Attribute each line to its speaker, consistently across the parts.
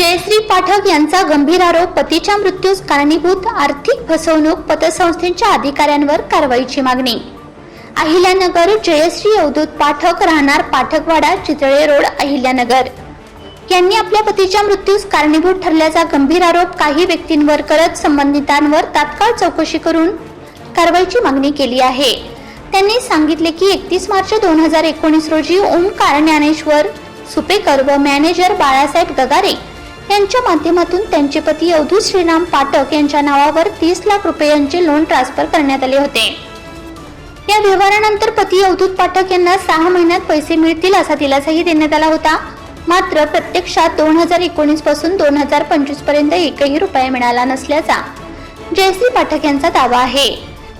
Speaker 1: जयश्री पाठक यांचा गंभीर आरोप पतीच्या मृत्यूस कारणीभूत आर्थिक फसवणूक पतसंस्थेच्या अधिकाऱ्यांवर कारवाईची मागणी. अहिल्यानगर जयश्री अवधूत पाठक राहणार पाठकवाडा चितळे रोड अहिल्यानगर. यांनी आपल्या पतीच्या मृत्यूस कारणीभूत ठरल्याचा गंभीर आरोप काही व्यक्तींवर करत संबंधितांवर तात्काळ चौकशी करून कारवाईची मागणी केली आहे. त्यांनी सांगितले की एकतीस मार्च दोन हजार एकोणीस रोजी ओमकार ज्ञानेश्वर सुपेकर व मॅनेजर बाळासाहेब गगारे यांच्या माध्यमातून त्यांचे पती अवधूत श्रीराम पाठक यांच्या नावावर तीस लाख रुपयांचे लोन ट्रान्सफर करण्यात आले होते. या व्यवहारानंतर पती अवधूत पाठक यांना सहा महिन्यात पैसे मिळतील असा दिलासाही देण्यात आला होता. मात्र प्रत्यक्षात दोन हजार एकोणीसपासून दोन हजार पंचवीसपर्यंत एकही रुपया मिळाला नसल्याचा जयश्री पाठक यांचा दावा आहे.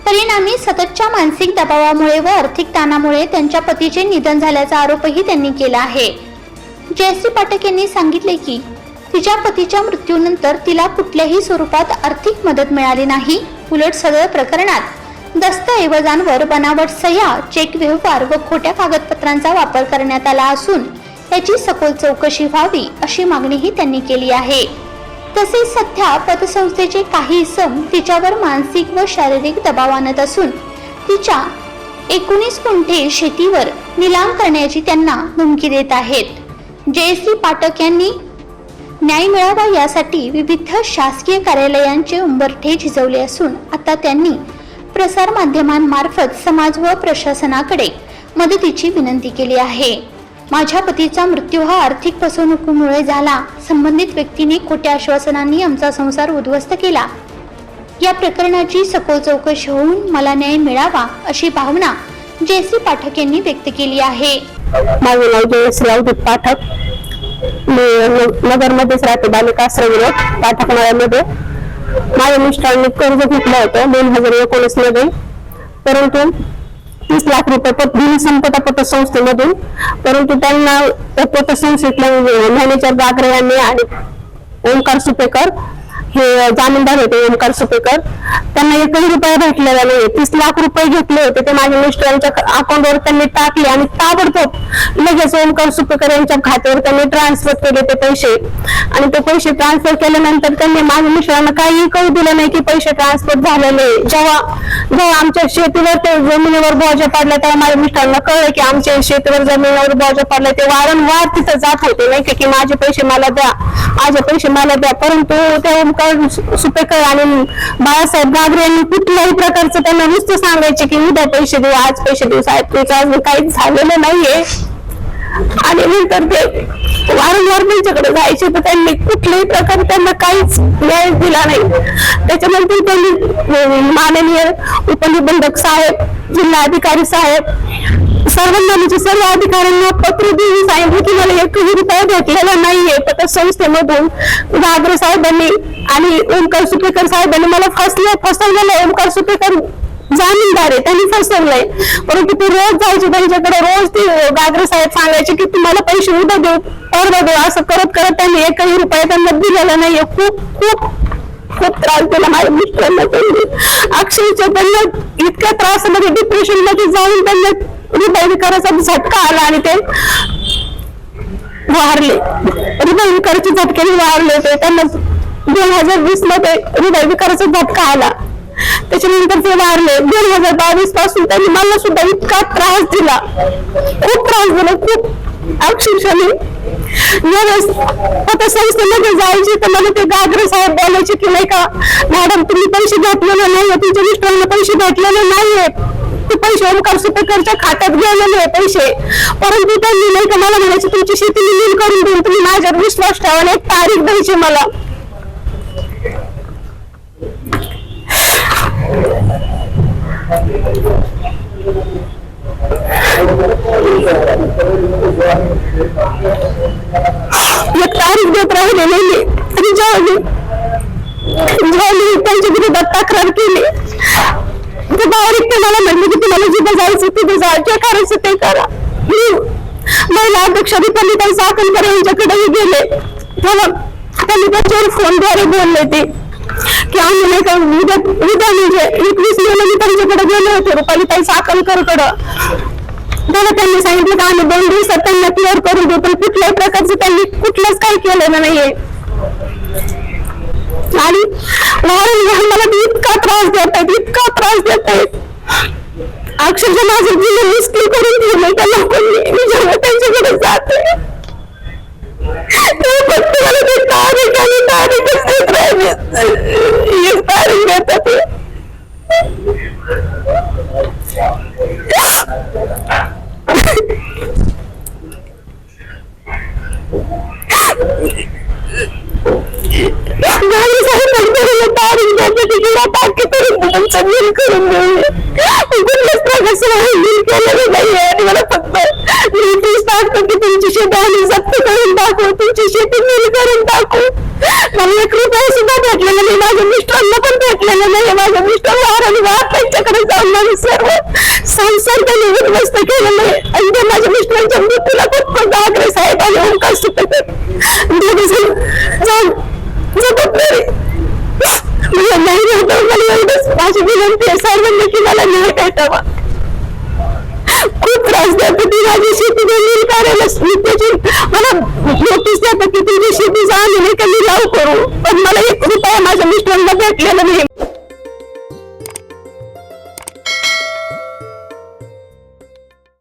Speaker 1: परिणामी सततच्या मानसिक दबावामुळे व आर्थिक ताणामुळे त्यांच्या पतीचे निधन झाल्याचा आरोपही त्यांनी केला आहे. जयश्री पाठक यांनी सांगितले की तिच्या पतीच्या मृत्यूनंतर तिला कुठल्याही स्वरूपात आर्थिक मदत मिळाली नाही. उलट सदर प्रकरणात दस्तऐवजांवर बनावट सह्या चेक व्यवहार व खोट्या कागदपत्रांचा वापर करण्यात आला असून याची सखोल चौकशी व्हावी अशी मागणीही त्यांनी केली आहे. तसेच सध्या पतसंस्थेचे काही सम तिच्यावर मानसिक व शारीरिक दबाव आणत असून तिच्या एकोणीस कुंठे शेतीवर निलाम करण्याची त्यांना धमकी देत आहेत. जयश्री पाठक यांनी न्याय मिळावा यासाठी विविध शासकीय कार्यालयांचे उंबरठे झिजवले असून आता त्यांनी प्रसार माध्यमांमार्फत समाज व प्रशासनाकडे मदतीची विनंती केली आहे. माझ्या पतीचा मृत्यू हा आर्थिक फसवणुकीमुळे झाला. संबंधित व्यक्तीने खोट्या आश्वासनांनी आमचा संसार उद्ध्वस्त केला. या प्रकरणाची सखोल चौकशी होऊन मला न्याय मिळावा अशी भावना जेसी पाठक यांनी व्यक्त केली आहे.
Speaker 2: माझे नाव जयश्री पाठक. मी नगरमध्येच राहते बालिका आश्रम पाठकमाळ्यामध्ये. माझ्या मिस्टरांनी कर्ज घेतलं होतं दोन हजार एकोणीसमध्ये. परंतु तीस लाख रुपये पत संपदा पतसंस्थेमधून परंतु त्यांना त्या पतसंस्थेतल्या मॅनेजर गागरे यांनी आणि ओंकार सुपेकर हे जामीनदार होते ओमकार सुपेकर. त्यांना एकही रुपया भेटलेला नाही तीस लाख रुपये घेतले होते. ते माझ्या मिस्टरांच्या अकाउंटवर त्यांनी टाकले आणि ताबडतोब लगेच ओमकार सुपेकर यांच्या खात्यावर त्यांनी ट्रान्सफर केले ते पैसे. आणि ते पैसे ट्रान्सफर केल्यानंतर त्यांनी माझ्या मिस्टरांना काही कळू दिलं नाही की पैसे ट्रान्सफर झालेले जेव्हा जेव्हा आमच्या शेतीवर ते जमिनीवर बोजा पडला तेव्हा माझ्या मिस्टरांना कळलं की आमच्या शेतीवर जमिनीवर बोजा पडला ते वारंवार तिथं जात होते नाही की माझे पैसे मला द्या. माझे पैसे मला द्या. परंतु ते डॉक्टर सुपेकर आणि बाळासाहेब गागरे यांनी कुठल्याही प्रकारचं त्यांना नुसतं सांगायचे की उद्या पैसे देऊ आज पैसे देऊ साहेब तुमचं अजून काहीच झालेलं नाहीये. आणि नंतर ते वारंवार त्यांच्याकडे जायचे तर त्यांनी कुठल्याही प्रकारे त्यांना काहीच न्याय दिला नाही. त्याच्यानंतर त्यांनी माननीय उपनिबंधक साहेब जिल्हाधिकारी साहेब सर्वांना म्हणजे सर्व अधिकाऱ्यांना पत्र देऊन सांगितलं की मला एकही रुपया भेटलेला नाहीये. पतसंस्थेमधून घागरे साहेबांनी आणि ओमकार सुपेकर साहेबांनी मला फसलं फसवलेलं ओमकार सुपेकर जामीनदार आहे त्यांनी फसवलंय. परंतु ते रोज जायचे त्यांच्याकडे रोज ते गागरे साहेब सांगायचे की तुम्हाला पैसे उद्या देऊ परवा देऊ. असं करत करत त्यांनी एकही रुपया त्यांना दिलेला नाहीये. खूप खूप खूप त्रास दिला माझ्या मित्रांना त्यांनी. अक्षरशः त्यांना इतक्या त्रासामध्ये डिप्रेशनमध्ये जाऊन त्यांना हृदय विकाराचा झटका आला आणि ते वारले हृदय विकाराच्या झटके वारले ते त्यांना दोन हजार वीसमध्ये हृदय विकाराचा झटका आला. त्याच्यानंतर ते वारले दोन हजार बावीसपासून त्यांनी मला सुद्धा इतका त्रास दिला. खूप त्रास दिला. खूप अक्षरशः मी ज्यावेळेस जायचे तर मला ते गागरे साहेब बोलायचे की नाही का मॅडम तुम्ही पैसे घातलेले नाही तुमच्या मिस्टरांना पैसे भेटलेले नाहीये ते पैसे ओमकार सुपेकरच्या खात्यात गेलेले आहे पैसे? परंतु त्यांनी नाही का मला म्हणायचे तुमची शेती मी करून देऊन तुम्ही माझ्यावर विश्वास ठेवा एक तारीख द्यायची मला. एक तारीख देत राहिले नाही जेव्हा जेव्हा मी त्यांच्या विरोधात तक्रार केली ते डायरेक्ट मला म्हणले की तुम्हाला जिथे जायचं तिथे जायचे करायचं ते करा. मी महिला अध्यक्ष दीपाली ताई साखलकर यांच्याकडेही गेले. तेव्हा त्यांनी त्याच्यावर फोनद्वारे बोलले ते. की आम्ही नाही का उद्या उद्या म्हणजे एकवीस मेला मी त्यांच्याकडे गेले होते रुपाली ताई साखरकरकडं. त्याला त्यांनी सांगितलं की आम्ही दोन दिवसात त्यांना क्लिअर करून देऊ पण कुठल्याही प्रकारचं त्यांनी कुठलंच काही केलेलं नाहीये. आणि वारंवार मला इतका त्रास देत आहेत इतका त्रास देत आहेत. अक्षरशः माझं जीवन मुश्किल करून ठेवलं त्या लोकांनी मी जेव्हा त्यांच्याकडे जाते. फक्त मला ते तारीख आणि तारीखच देत राहिले एक तारीख देतात ते. गाडी साहेब फक्त मला तारीख देतात तिकडे टाकी करून करून देऊ मला फक्त नोटीस टाकतो की तुमची शेती जप्त करून टाकू तुमची शेती बिल करून टाकू मला एक रुपया सुद्धा भेटलेला नाही माझ्या मिस्टरांना पण भेटलेलं नाही माझ्या मिस्टर वार आणि वार त्यांच्याकडे जाऊन माझं सर्व संसार त्यांनी उद्ध्वस्त केलेलं आहे आणि ते माझ्या मिस्टरांच्या मृत्यूला पण खूप आग्रह साहेब आणि ओंकार सुटत दोघे जण जाऊन जगत नाही मला नाही भेटावं मला एवढंच माझी विनंती आहे सर्वांनी की मला नाही भेटावा. खूप त्रास देतो ती माझी शेती जमीन काढायला त्याची मला नोटीस देतात की तुझी शेती झाली नाही का मी लाव करू. पण मला एक रुपया माझ्या मिस्टरांना भेटलेला नाही.